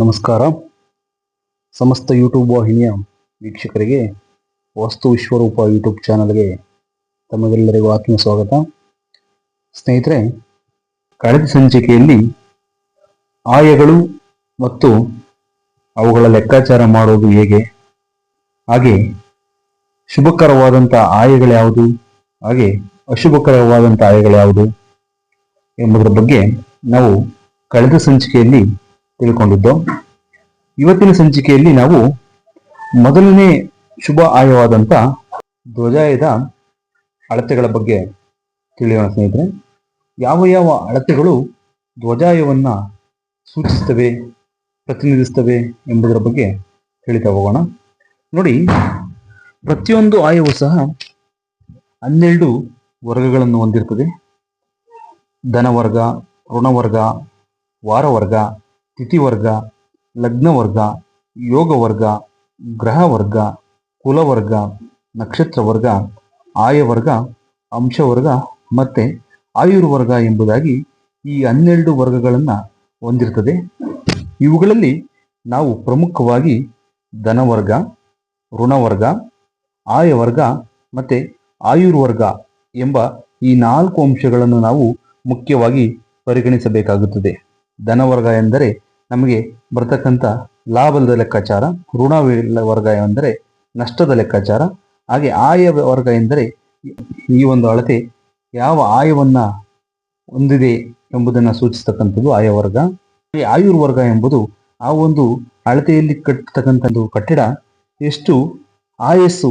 ನಮಸ್ಕಾರ. ಸಮಸ್ತ ಯೂಟ್ಯೂಬ್ ವಾಹಿನಿಯ ವೀಕ್ಷಕರಿಗೆ, ವಸ್ತು ವಿಶ್ವರೂಪ ಯೂಟ್ಯೂಬ್ ಚಾನಲ್ಗೆ ತಮಗೆಲ್ಲರಿಗೂ ಆತ್ಮ ಸ್ವಾಗತ. ಸ್ನೇಹಿತರೆ, ಕಳೆದ ಸಂಚಿಕೆಯಲ್ಲಿ ಆಯಗಳು ಮತ್ತು ಅವುಗಳ ಲೆಕ್ಕಾಚಾರ ಮಾಡೋದು ಹೇಗೆ? ಹಾಗೆ ಶುಭಕರವಾದಂಥ ಆಯಗಳ್ಯಾವುದು ಹಾಗೆ ಅಶುಭಕರವಾದಂಥ ಆಯಗಳ್ಯಾವುದು ಎಂಬುದರ ಬಗ್ಗೆ ನಾವು ಕಳೆದ ಸಂಚಿಕೆಯಲ್ಲಿ ತಿಳ್ಕೊಂಡಿದ್ದು. ಇವತ್ತಿನ ಸಂಚಿಕೆಯಲ್ಲಿ ನಾವು ಮೊದಲನೇ ಶುಭ ಆಯವಾದಂಥ ಧ್ವಜಾಯದ ಅಳತೆಗಳ ಬಗ್ಗೆ ತಿಳಿಯೋಣ ಸ್ನೇಹಿತರೆ. ಯಾವ ಯಾವ ಅಳತೆಗಳು ಧ್ವಜಾಯವನ್ನು ಸೂಚಿಸ್ತವೆ ಪ್ರತಿನಿಧಿಸ್ತವೆ ಎಂಬುದರ ಬಗ್ಗೆ ತಿಳಿತಾ ಹೋಗೋಣ. ನೋಡಿ, ಪ್ರತಿಯೊಂದು ಆಯವು ಸಹ ಹನ್ನೆರಡು ವರ್ಗಗಳನ್ನು ಹೊಂದಿರ್ತದೆ. ಧನವರ್ಗ, ಋಣವರ್ಗ, ವಾರವರ್ಗ ತಿಥಿವರ್ಗ, ಲಗ್ನವರ್ಗ, ಯೋಗವರ್ಗ, ಗ್ರಹವರ್ಗ, ಕುಲವರ್ಗ, ನಕ್ಷತ್ರವರ್ಗ, ಆಯವರ್ಗ, ಅಂಶವರ್ಗ ಮತ್ತು ಆಯುರ್ವರ್ಗ ಎಂಬುದಾಗಿ ಈ ಹನ್ನೆರಡು ವರ್ಗಗಳನ್ನು ಹೊಂದಿರ್ತದೆ. ಇವುಗಳಲ್ಲಿ ನಾವು ಪ್ರಮುಖವಾಗಿ ಧನವರ್ಗ, ಋಣವರ್ಗ, ಆಯವರ್ಗ ಮತ್ತೆ ಆಯುರ್ವರ್ಗ ಎಂಬ ಈ ನಾಲ್ಕು ಅಂಶಗಳನ್ನು ನಾವು ಮುಖ್ಯವಾಗಿ ಪರಿಗಣಿಸಬೇಕಾಗುತ್ತದೆ. ಧನವರ್ಗ ಎಂದರೆ ನಮಗೆ ಬರ್ತಕ್ಕಂಥ ಲಾಭದ ಲೆಕ್ಕಾಚಾರ ಋಣ ವರ್ಗ ಎಂದರೆ ನಷ್ಟದ ಲೆಕ್ಕಾಚಾರ. ಹಾಗೆ ಆಯ ವರ್ಗ ಎಂದರೆ ಈ ಒಂದು ಅಳತೆ ಯಾವ ಆಯವನ್ನ ಹೊಂದಿದೆ ಎಂಬುದನ್ನು ಸೂಚಿಸ್ತಕ್ಕಂಥದ್ದು ಆಯ ವರ್ಗ. ಆಯುರ್ವರ್ಗ ಎಂಬುದು ಆ ಒಂದು ಅಳತೆಯಲ್ಲಿ ಕಟ್ಟತಕ್ಕಂಥದ್ದು ಕಟ್ಟಡ ಎಷ್ಟು ಆಯಸ್ಸು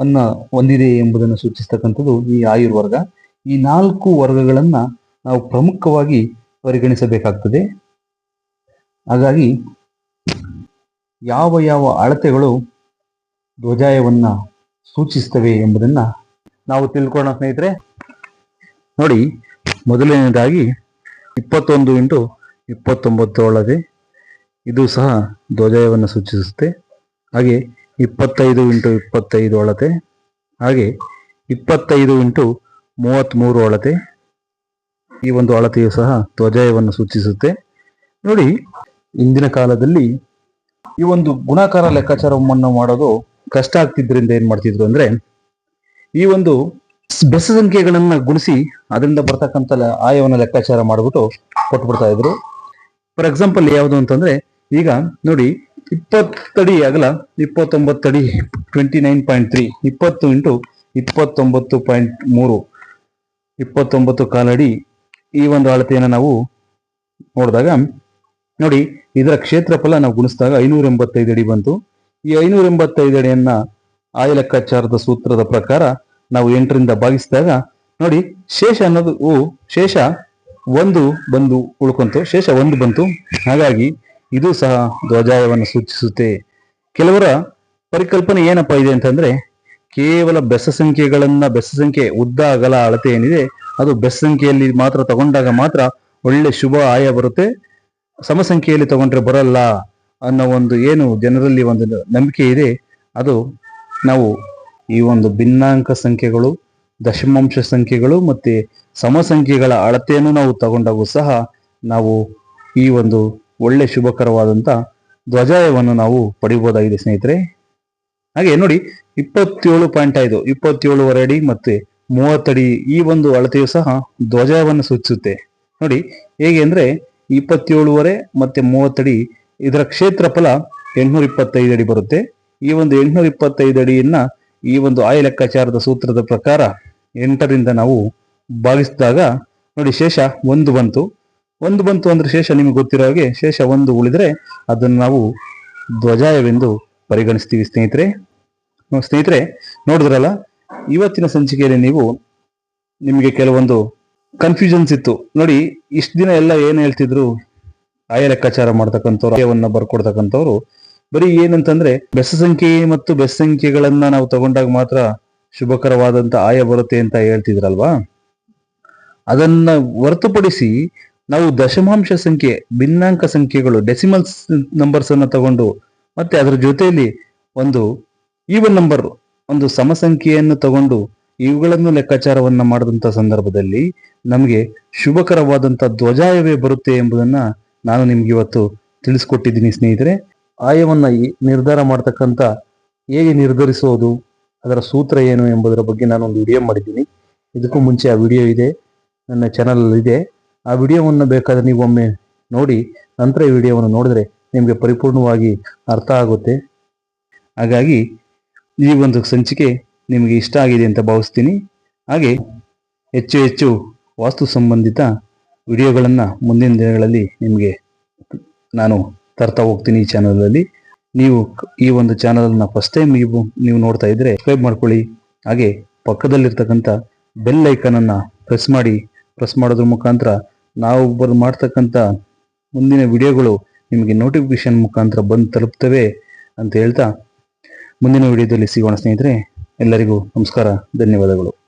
ಅನ್ನ ಹೊಂದಿದೆ ಎಂಬುದನ್ನು ಸೂಚಿಸ್ತಕ್ಕಂಥದ್ದು ಈ ಆಯುರ್ವರ್ಗ ಈ ನಾಲ್ಕು ವರ್ಗಗಳನ್ನ ನಾವು ಪ್ರಮುಖವಾಗಿ ಪರಿಗಣಿಸಬೇಕಾಗ್ತದೆ. ಹಾಗಾಗಿ ಯಾವ ಯಾವ ಅಳತೆಗಳು ಧ್ವಜಾಯವನ್ನು ಸೂಚಿಸ್ತವೆ ಎಂಬುದನ್ನ ನಾವು ತಿಳ್ಕೊಳ್ಳೋಣ ಸ್ನೇಹಿತರೆ. ನೋಡಿ, ಮೊದಲನೇದಾಗಿ ಇಪ್ಪತ್ತೊಂದು ಇಂಟು ಇಪ್ಪತ್ತೊಂಬತ್ತು ಅಳತೆ ಇದು ಸಹ ಧ್ವಜಾಯವನ್ನು ಸೂಚಿಸುತ್ತೆ. ಹಾಗೆ ಇಪ್ಪತ್ತೈದು ಇಂಟು ಇಪ್ಪತ್ತೈದು ಅಳತೆ ಹಾಗೆ ಇಪ್ಪತ್ತೈದು ಇಂಟು ಮೂವತ್ತ್ಮೂರು ಅಳತೆ ಈ ಒಂದು ಅಳತೆಯು ಸಹ ಧ್ವಜಾಯವನ್ನು ಸೂಚಿಸುತ್ತೆ. ನೋಡಿ ಇಂದಿನ ಕಾಲದಲ್ಲಿ ಈ ಒಂದು ಗುಣಾಕಾರ ಲೆಕ್ಕಾಚಾರವನ್ನು ಮಾಡೋದು ಕಷ್ಟ ಆಗ್ತಿದ್ರಿಂದ ಏನು ಮಾಡ್ತಿದ್ರು ಅಂದ್ರೆ ಈ ಒಂದು ಬೆಸ ಸಂಖ್ಯೆಗಳನ್ನ ಗುಣಿಸಿ ಅದರಿಂದ ಬರ್ತಕ್ಕಂಥ ಆಯವನ್ನು ಲೆಕ್ಕಾಚಾರ ಮಾಡಿಬಿಟ್ಟು ಕೊಟ್ಬಿಡ್ತಾ ಇದ್ರು. ಫಾರ್ ಎಕ್ಸಾಂಪಲ್ ಯಾವುದು ಅಂತಂದ್ರೆ ಈಗ ನೋಡಿ ಇಪ್ಪತ್ತಡಿ ಅಗಲ ಇಪ್ಪತ್ತೊಂಬತ್ತಡಿ ಟ್ವೆಂಟಿ ನೈನ್ ಪಾಯಿಂಟ್ ತ್ರೀ ಇಪ್ಪತ್ತು ಇಂಟು ಇಪ್ಪತ್ತೊಂಬತ್ತು ಪಾಯಿಂಟ್ ಮೂರು, ಇಪ್ಪತ್ತೊಂಬತ್ತು ಕಾಲಡಿ ಈ ಒಂದು ಅಳತೆಯನ್ನು ನಾವು ನೋಡಿದಾಗ ನೋಡಿ, ಇದರ ಕ್ಷೇತ್ರಫಲ ನಾವು ಗುಣಿಸಿದಾಗ ಐನೂರ ಎಂಬತ್ತೈದು ಅಡಿ ಬಂತು. ಈ ಐನೂರ ಎಂಬತ್ತೈದು ಅಡಿಯನ್ನ ಆಯ ಲೆಕ್ಕಾಚಾರದ ಸೂತ್ರದ ಪ್ರಕಾರ ನಾವು ಎಂಟರಿಂದ ಭಾಗಿಸಿದಾಗ, ನೋಡಿ, ಶೇಷ ಅನ್ನೋದು ಶೇಷ ಒಂದು ಬಂದು ಉಳ್ಕೊಂತು. ಶೇಷ ಒಂದು ಬಂತು. ಹಾಗಾಗಿ ಇದು ಸಹ ಧ್ವಜಾಯವನ್ನು ಸೂಚಿಸುತ್ತೆ. ಕೆಲವರ ಪರಿಕಲ್ಪನೆ ಏನಪ್ಪ ಇದೆ ಅಂತಂದ್ರೆ, ಕೇವಲ ಬೆಸ ಸಂಖ್ಯೆಗಳನ್ನ, ಬೆಸ ಸಂಖ್ಯೆ ಉದ್ದ, ಅಗಲ, ಅಳತೆ ಏನಿದೆ, ಅದು ಬೆಸ ಸಂಖ್ಯೆಯಲ್ಲಿ ಮಾತ್ರ ತಗೊಂಡಾಗ ಮಾತ್ರ ಒಳ್ಳೆ ಶುಭ ಆಯ ಬರುತ್ತೆ. ಸಮ ಸಂಖ್ಯೆಯಲ್ಲಿ ತಗೊಂಡ್ರೆ ಬರಲ್ಲ ಅನ್ನೋ ಒಂದು ಏನು ಜನರಲ್ಲಿ ಒಂದು ನಂಬಿಕೆ ಇದೆ. ಅದು ನಾವು ಈ ಒಂದು ಭಿನ್ನಾಂಕ ಸಂಖ್ಯೆಗಳು, ದಶಮಾಂಶ ಸಂಖ್ಯೆಗಳು ಮತ್ತೆ ಸಮ ಸಂಖ್ಯೆಗಳ ಅಳತೆಯನ್ನು ನಾವು ತಗೊಂಡಾಗೂ ಸಹ ನಾವು ಈ ಒಂದು ಒಳ್ಳೆ ಶುಭಕರವಾದಂತ ಧ್ವಜಾಯವನ್ನು ನಾವು ಪಡಿಬಹುದಾಗಿದೆ ಸ್ನೇಹಿತರೆ. ಹಾಗೆ ನೋಡಿ, ಇಪ್ಪತ್ತೇಳು ಪಾಯಿಂಟ್ ಐದು, ಇಪ್ಪತ್ತೇಳುವರೆ ಅಡಿ ಮತ್ತೆ ಮೂವತ್ತಡಿ ಈ ಒಂದು ಅಳತೆಯು ಸಹ ಧ್ವಜವನ್ನು ಸೂಚಿಸುತ್ತೆ. ನೋಡಿ, ಹೇಗೆ ಅಂದ್ರೆ ಇಪ್ಪತ್ತೇಳುವರೆ ಮತ್ತೆ ಮೂವತ್ತಡಿ, ಇದರ ಕ್ಷೇತ್ರಫಲ ಎಂಟ್ನೂರ ಇಪ್ಪತ್ತೈದು ಅಡಿ ಬರುತ್ತೆ. ಈ ಒಂದು ಎಂಟ್ನೂರ ಇಪ್ಪತ್ತೈದು ಅಡಿಯನ್ನ ಈ ಒಂದು ಆಯ ಲೆಕ್ಕಾಚಾರದ ಸೂತ್ರದ ಪ್ರಕಾರ ಎಂಟರಿಂದ ನಾವು ಭಾಗಿಸಿದಾಗ ನೋಡಿ ಶೇಷ ಒಂದು ಬಂತು. ಒಂದು ಬಂತು ಅಂದ್ರೆ ಶೇಷ ನಿಮಗೆ ಗೊತ್ತಿರೋ ಹಾಗೆ ಶೇಷ ಒಂದು ಉಳಿದ್ರೆ ಅದನ್ನು ನಾವು ಧ್ವಜಾಯವೆಂದು ಪರಿಗಣಿಸ್ತೀವಿ ಸ್ನೇಹಿತರೆ. ಸ್ನೇಹಿತರೆ, ನೋಡಿದ್ರಲ್ಲ, ಇವತ್ತಿನ ಸಂಚಿಕೆಯಲ್ಲಿ ನೀವು ನಿಮಗೆ ಕೆಲವೊಂದು ಕನ್ಫ್ಯೂಷನ್ಸ್ ಇತ್ತು. ನೋಡಿ, ಇಷ್ಟು ದಿನ ಎಲ್ಲ ಏನ್ ಹೇಳ್ತಿದ್ರು? ಆಯ ಲೆಕ್ಕಾಚಾರ ಮಾಡ್ತಕ್ಕಂಥವ್ರು, ಆಯವನ್ನ ಬರ್ಕೊಡ್ತಕ್ಕಂಥವ್ರು. ಬರೀ ಏನಂತಂದ್ರೆ, ಬೆಸ ಸಂಖ್ಯೆ ಮತ್ತು ಬೆಸ ಸಂಖ್ಯೆಗಳನ್ನ ನಾವು ತಗೊಂಡಾಗ ಮಾತ್ರ ಶುಭಕರವಾದಂತ ಆಯ ಬರುತ್ತೆ ಅಂತ ಹೇಳ್ತಿದ್ರಲ್ವಾ? ಅದನ್ನ ಹೊರತುಪಡಿಸಿ, ನಾವು ದಶಮಾಂಶ ಸಂಖ್ಯೆ, ಭಿನ್ನಾಂಕ ಸಂಖ್ಯೆಗಳು, ಡೆಸಿಮಲ್ಸ್ ನಂಬರ್ಸ್ ಅನ್ನ ತಗೊಂಡು, ಮತ್ತೆ ಅದರ ಜೊತೆಯಲ್ಲಿ ಒಂದು ಈವನ್ ನಂಬರ್ ಒಂದು ಸಮಸಂಖ್ಯೆಯನ್ನು ತಗೊಂಡು ಇವುಗಳನ್ನು ಲೆಕ್ಕಾಚಾರವನ್ನ ಮಾಡಿದಂತ ಸಂದರ್ಭದಲ್ಲಿ ನಮಗೆ ಶುಭಕರವಾದಂತ ಧ್ವಜಾಯವೇ ಬರುತ್ತೆ ಎಂಬುದನ್ನ ನಾನು ನಿಮ್ಗೆ ಇವತ್ತು ತಿಳಿಸ್ಕೊಟ್ಟಿದ್ದೀನಿ ಸ್ನೇಹಿತರೆ. ಆಯವನ್ನು ನಿರ್ಧಾರ ಮಾಡ್ತಕ್ಕಂಥ ಹೇಗೆ ನಿರ್ಧರಿಸೋದು, ಅದರ ಸೂತ್ರ ಏನು ಎಂಬುದರ ಬಗ್ಗೆ ನಾನು ಒಂದು ವಿಡಿಯೋ ಮಾಡಿದ್ದೀನಿ. ಇದಕ್ಕೂ ಮುಂಚೆ ಆ ವಿಡಿಯೋ ಇದೆ, ನನ್ನ ಚಾನಲ್ ಇದೆ. ಆ ವಿಡಿಯೋವನ್ನು ಬೇಕಾದ್ರೆ ನೀವು ಒಮ್ಮೆ ನೋಡಿ, ನಂತರ ಈ ವಿಡಿಯೋವನ್ನು ನೋಡಿದ್ರೆ ನಿಮಗೆ ಪರಿಪೂರ್ಣವಾಗಿ ಅರ್ಥ ಆಗುತ್ತೆ. ಹಾಗಾಗಿ ಈ ಒಂದು ಸಂಚಿಕೆ ನಿಮಗೆ ಇಷ್ಟ ಆಗಿದೆ ಅಂತ ಭಾವಿಸ್ತೀನಿ. ಹಾಗೆ ಹೆಚ್ಚು ಹೆಚ್ಚು ವಾಸ್ತು ಸಂಬಂಧಿತ ವಿಡಿಯೋಗಳನ್ನು ಮುಂದಿನ ದಿನಗಳಲ್ಲಿ ನಿಮಗೆ ನಾನು ತರ್ತಾ ಹೋಗ್ತೀನಿ ಈ ಚಾನಲಲ್ಲಿ. ನೀವು ಈ ಒಂದು ಚಾನಲನ್ನು ಫಸ್ಟ್ ಟೈಮ್ ನೀವು ನೀವು ನೋಡ್ತಾ ಇದ್ರೆ ಸಬ್ಸ್ಕ್ರೈಬ್ ಮಾಡ್ಕೊಳ್ಳಿ. ಹಾಗೆ ಪಕ್ಕದಲ್ಲಿರ್ತಕ್ಕಂಥ ಬೆಲ್ ಐಕನನ್ನು ಪ್ರೆಸ್ ಮಾಡಿ. ಪ್ರೆಸ್ ಮಾಡೋದ್ರ ಮುಖಾಂತರ ನಾವು ಬರ್, ಮಾಡ್ತಕ್ಕಂಥ ಮುಂದಿನ ವಿಡಿಯೋಗಳು ನಿಮಗೆ ನೋಟಿಫಿಕೇಶನ್ ಮುಖಾಂತರ ಬಂದು ತಲುಪ್ತವೆ ಅಂತ ಹೇಳ್ತಾ ಮುಂದಿನ ವಿಡಿಯೋದಲ್ಲಿ ಸಿಗೋಣ ಸ್ನೇಹಿತರೆ. ಎಲ್ಲರಿಗೂ ನಮಸ್ಕಾರ ಧನ್ಯವಾದಗಳು.